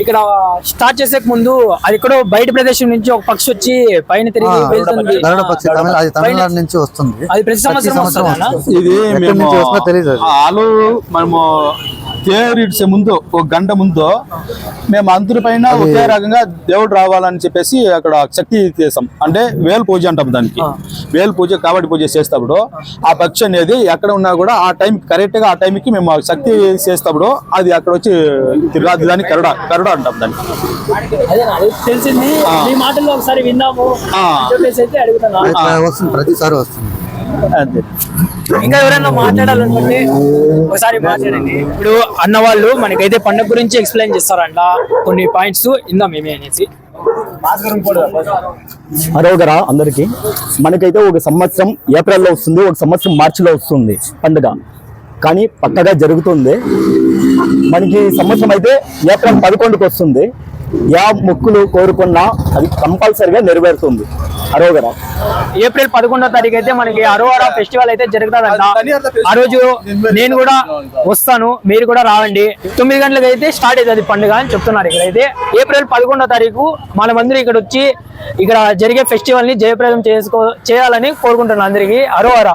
ఇక్కడ స్టార్ట్ చేసే ముందు అది ఎక్కడో బయట ప్రదేశం నుంచి ఒక పక్షి వచ్చి పైన తిరిగి వెళ్తుంది గరుడ పక్షి తమిళ అది తమిళనాడు నుంచి వస్తుంది అది ప్రతి సంవత్సరం వస్తుందా? ఇది ఎక్కడి మేము నుంచి వస్తుందో తెలియదు అది. ఆలు మనము తేరిడ్చే ముందు ఒక గంట ముందు మేము అందరి పైన ఒకే రకంగా దేవుడు రావాలని చెప్పేసి అక్కడ శక్తి చేసాం అంటే వేలు పూజ అంటాం దానికి. వేలు పూజ కాబట్టి పూజ చేసేటప్పుడు ఆ పక్షి అనేది ఎక్కడ ఉన్నా కూడా ఆ టైం కరెక్ట్గా ఆ టైంకి మేము శక్తి చేసేటప్పుడు అది అక్కడ వచ్చి తిరగాది దాన్ని కరుడ కరుడ అంటాం దాన్ని. తెలిసింది. మాటల్లో ఒకసారి వస్తుంది ప్రతిసారి వస్తుంది. అంతే. ఇంకా ఎవరైనా మాట్లాడాలనుకుంటే ఒకసారి మాట్లాడండి. ఇప్పుడు అన్న వాళ్ళు మనకైతే పండుగ గురించి ఎక్స్ప్లెయిన్ చేస్తారంట. కొన్ని పాయింట్స్ ఇందా మేమే అనేసి. అరోగరా అందరికి. మనకైతే ఒక సంవత్సరం ఏప్రిల్లో వస్తుంది ఒక సంవత్సరం మార్చిలో వస్తుంది పండుగ. కానీ పక్కగా జరుగుతుంది. మనకి సంవత్సరం అయితే ఏప్రిల్ పదకొండుకి వస్తుంది. యా మొక్కులు కోరుకున్నా అది కంపల్సరిగా నెరవేరుతుంది. అరోగరా? ఏప్రిల్ పదకొండో తారీఖు అయితే మనకి అరోవరా ఫెస్టివల్ అయితే జరుగుతుందంట. ఆ రోజు నేను కూడా వస్తాను మీరు కూడా రావండి. తొమ్మిది గంటలకు అయితే స్టార్ట్ అవుతుంది పండుగ అని చెప్తున్నారు ఇక్కడ అయితే ఏప్రిల్ పదకొండో తారీఖు మనమందరూ ఇక్కడ వచ్చి ఇక్కడ జరిగే ఫెస్టివల్ని జయప్రదం చేసుకో చేయాలని కోరుకుంటున్నాను అందరికి. అరోవరా